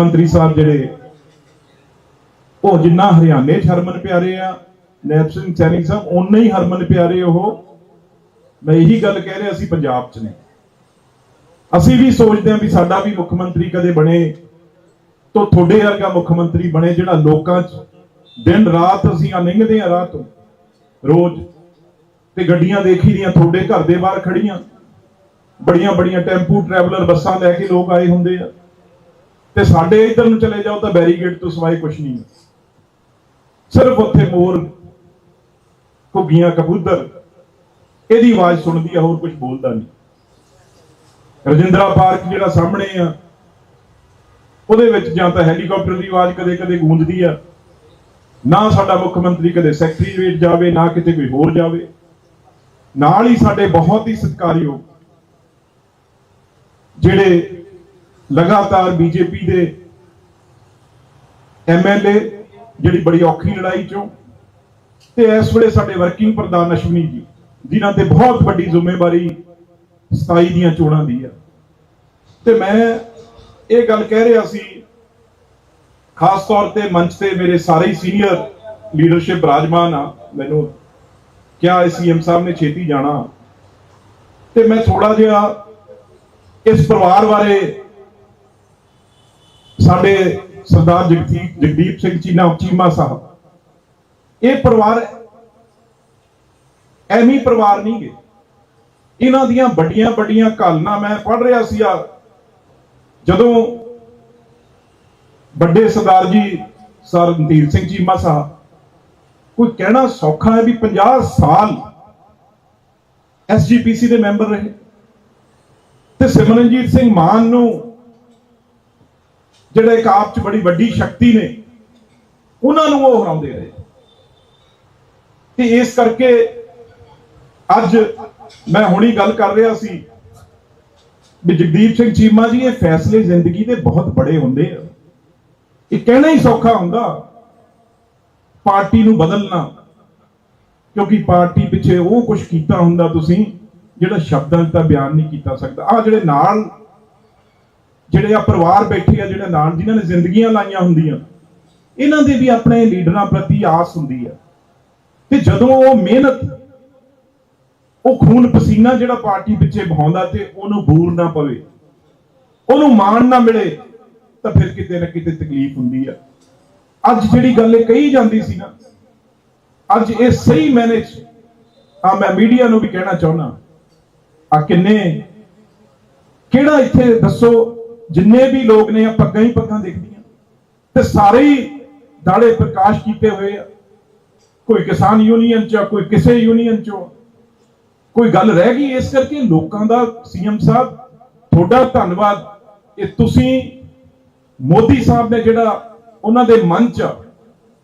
ਮੰਤਰੀ ਸਾਹਿਬ ਜਿਹੜੇ, ਉਹ ਜਿੰਨਾ ਹਰਿਆਣੇ 'ਚ ਹਰਮਨ ਪਿਆਰੇ ਆ, ਨੈਬ ਸਿੰਘ ਸੈਣੀ ਸਾਹਿਬ, ਓਨੇ ਹੀ ਹਰਮਨ ਪਿਆਰੇ ਉਹ। ਮੈਂ ਇਹੀ ਗੱਲ ਕਹਿ ਰਿਹਾ, ਅਸੀਂ ਪੰਜਾਬ 'ਚ ਨੇ। ਅਸੀਂ ਵੀ ਸੋਚਦੇ ਹਾਂ ਵੀ ਸਾਡਾ ਵੀ ਮੁੱਖ ਮੰਤਰੀ ਕਦੇ ਬਣੇ, ਤੋਂ ਤੁਹਾਡੇ ਵਰਗਾ ਮੁੱਖ ਮੰਤਰੀ ਬਣੇ ਜਿਹੜਾ ਲੋਕਾਂ 'ਚ ਦਿਨ ਰਾਤ ਅਸੀਂ ਆ ਲੰਘਦੇ ਆ ਰਾਹ ਤੋਂ। ਰੋਜ਼ ਤੇ ਗੱਡੀਆਂ ਦੇਖੀ ਦੀਆਂ, ਤੁਹਾਡੇ ਘਰ ਦੇ ਬਾਹਰ ਖੜੀਆਂ ਬੜੀਆਂ ਬੜੀਆਂ ਟੈਂਪੂ ਟਰੈਵਲਰ ਬੱਸਾਂ ਲੈ ਕੇ ਲੋਕ ਆਏ ਹੁੰਦੇ ਆ। ਤੇ ਸਾਡੇ ਇਧਰ ਨੂੰ ਚਲੇ ਜਾਓ ਤਾਂ ਬੈਰੀਗੇਡ ਤੋਂ ਸਿਵਾਏ ਕੁਝ ਨਹੀਂ ਹੈ। ਸਿਰਫ ਉੱਥੇ ਮੋਰ, ਘੁੱਗੀਆਂ, ਕਬੂਤਰ, ਇਹਦੀ ਆਵਾਜ਼ ਸੁਣਦੀ ਆ, ਹੋਰ ਕੁਝ ਬੋਲਦਾ ਨਹੀਂ ਰਜਿੰਦਰਾ ਪਾਰਕ ਜਿਹੜਾ ਸਾਹਮਣੇ ਆ, ਉਹਦੇ ਵਿੱਚ ਜਾਂ ਤਾਂ ਹੈਲੀਕਾਪਟਰ ਦੀ ਆਵਾਜ਼ ਕਦੇ-ਕਦੇ ਗੂੰਜਦੀ ਆ, ਨਾ ਸਾਡਾ ਮੁੱਖ ਮੰਤਰੀ ਕਦੇ ਸੈਕਟਰੀਏਟ ਜਾਵੇ, ਨਾ ਕਿਤੇ ਕੋਈ ਹੋਰ ਜਾਵੇ ਨਾਲ ਹੀ ਸਾਡੇ ਬਹੁਤ ਹੀ ਸਤਿਕਾਰਯੋਗ ਜਿਹੜੇ ਲਗਾਤਾਰ ਬੀਜੇਪੀ ਦੇ ਐਮਐਲਏ ਜਿਹੜੀ ਬੜੀ ਔਖੀ ਲੜਾਈ ਚੋਂ ਤੇ ਇਸ ਵੇਲੇ ਸਾਡੇ ਵਰਕਿੰਗ ਪ੍ਰਧਾਨ ਅਸ਼ਵਨੀ ਜੀ, ਜਿਨ੍ਹਾਂ ਤੇ ਬਹੁਤ ਵੱਡੀ ਜ਼ਿੰਮੇਵਾਰੀ 27 ਦੀਆਂ ਚੋਣਾਂ ਦੀ ਹੈ ਤੇ ਮੈਂ ਇਹ ਗੱਲ ਕਹਿ ਰਿਹਾ ਸੀ, ਖਾਸ ਤੌਰ ਤੇ ਮੰਚ ਤੇ ਮੇਰੇ ਸਾਰੇ ਹੀ ਸੀਨੀਅਰ ਲੀਡਰਸ਼ਿਪ ਬਿਰਾਜਮਾਨ ਆ, ਮੈਨੂੰ ਕਿਹਾ ਸੀਐਮ ਸਾਹਿਬ ਨੇ ਛੇਤੀ ਜਾਣਾ। ਤੇ ਮੈਂ ਥੋੜਾ ਜਿਹਾ ਇਸ ਪਰਿਵਾਰ ਬਾਰੇ ਸਾਡੇ ਸਰਦਾਰ ਜਗਦੀਪ ਜਗਦੀਪ ਸਿੰਘ ਚੀਨਾ ਚੀਮਾ ਸਾਹਿਬ। ਇਹ ਪਰਿਵਾਰ ਐਵੇਂ ਪਰਿਵਾਰ ਨਹੀਂ ਗਏ ਇਹਨਾਂ ਦੀਆਂ ਵੱਡੀਆਂ ਵੱਡੀਆਂ ਕਾਲਨਾ ਮੈਂ ਪੜ ਰਿਹਾ ਸੀ ਆ। ਜਦੋਂ ਵੱਡੇ ਸਰਦਾਰ ਜੀ, ਸਰ ਰਣਧੀਰ ਸਿੰਘ ਚੀਮਾ ਸਾਹਿਬ, ਕੋਈ ਕਹਿਣਾ ਸੌਖਾ ਹੈ ਵੀ 50 ਸਾਲ ਐਸਜੀਪੀਸੀ ਦੇ ਮੈਂਬਰ ਰਹੇ। ਤੇ ਸਿਮਰਨਜੀਤ ਸਿੰਘ ਮਾਨ ਨੂੰ ਜਿਹੜੇ ਇੱਕ ਆਪ ਚ ਬੜੀ ਵੱਡੀ ਸ਼ਕਤੀ ਨੇ, ਉਹਨਾਂ ਨੂੰ ਉਹ ਹਰਾਉਂਦੇ ਰਹੇ। ਤੇ ਇਸ ਕਰਕੇ ਅੱਜ ਮੈਂ ਹੁਣੀ ਗੱਲ ਕਰ ਰਿਹਾ ਸੀ ਵੀ ਜਗਦੀਪ ਸਿੰਘ ਚੀਮਾ ਜੀ, ਇਹ ਫੈਸਲੇ ਜ਼ਿੰਦਗੀ ਦੇ ਬਹੁਤ ਬੜੇ ਹੁੰਦੇ ਆ। ਇਹ ਕਹਿਣਾ ਹੀ ਸੌਖਾ ਹੁੰਦਾ, ਪਾਰਟੀ ਨੂੰ ਬਦਲਣਾ, ਕਿਉਂਕਿ ਪਾਰਟੀ ਪਿੱਛੇ ਉਹ ਕੁਝ ਕੀਤਾ ਹੁੰਦਾ ਤੁਸੀਂ, ਜਿਹੜਾ ਸ਼ਬਦਾਂ ਦਾ ਬਿਆਨ ਨਹੀਂ ਕੀਤਾ ਸਕਦਾ। ਆ ਜਿਹੜੇ ਨਾਲ ਜਿਹੜੇ ਆ ਪਰਿਵਾਰ ਬੈਠੇ ਆ, ਜਿਹੜੇ ਨਾਲ ਜਿਨ੍ਹਾਂ ਨੇ ਜ਼ਿੰਦਗੀਆਂ ਲਾਈਆਂ ਹੁੰਦੀਆਂ, ਇਹਨਾਂ ਦੇ ਵੀ ਆਪਣੇ ਲੀਡਰਾਂ ਪ੍ਰਤੀ ਆਸ ਹੁੰਦੀ ਆ। ਤੇ ਜਦੋਂ ਉਹ ਮਿਹਨਤ, ਉਹ ਖੂਨ ਪਸੀਨਾ ਜਿਹੜਾ ਪਾਰਟੀ ਪਿੱਛੇ ਬਹਾਉਂਦਾ ਤੇ ਉਹਨੂੰ ਬੂਰ ਨਾ ਪਵੇ, ਉਹਨੂੰ ਮਾਣ ਨਾ ਮਿਲੇ, ਤਾਂ ਫਿਰ ਕਿਤੇ ਨਾ ਕਿਤੇ ਤਕਲੀਫ ਹੁੰਦੀ ਆ। ਅੱਜ ਜਿਹੜੀ ਗੱਲ ਇਹ ਕਹੀ ਜਾਂਦੀ ਸੀ ਨਾ, ਅੱਜ ਇਹ ਸਹੀ ਮੈਨੇ ਚ ਆ ਮੈਂ ਮੀਡੀਆ ਨੂੰ ਵੀ ਕਹਿਣਾ ਚਾਹੁੰਦਾ ਆ ਕਿੰਨੇ, ਕਿਹੜਾ ਇੱਥੇ ਦੱਸੋ ਜਿੰਨੇ ਵੀ ਲੋਕ ਨੇ ਆ ਪੱਗਾਂ ਹੀ ਪੱਗਾਂ ਦਿਖਦੀਆਂ ਤੇ ਸਾਰੇ ਹੀ ਦਾੜੇ ਪ੍ਰਕਾਸ਼ ਕੀਤੇ ਹੋਏ ਆ। ਕੋਈ ਕਿਸਾਨ ਯੂਨੀਅਨ ਚ ਕੋਈ ਕਿਸੇ ਯੂਨੀਅਨ ਚੋਂ ਕੋਈ ਗੱਲ ਰਹਿ ਗਈ ਇਸ ਕਰਕੇ ਲੋਕਾਂ ਦਾ ਸੀਐਮ ਸਾਹਿਬ, ਤੁਹਾਡਾ ਧੰਨਵਾਦ। ਇਹ ਤੁਸੀਂ ਮੋਦੀ ਸਾਹਿਬ ਨੇ ਜਿਹੜਾ ਉਹਨਾਂ ਦੇ ਮਨ ਚ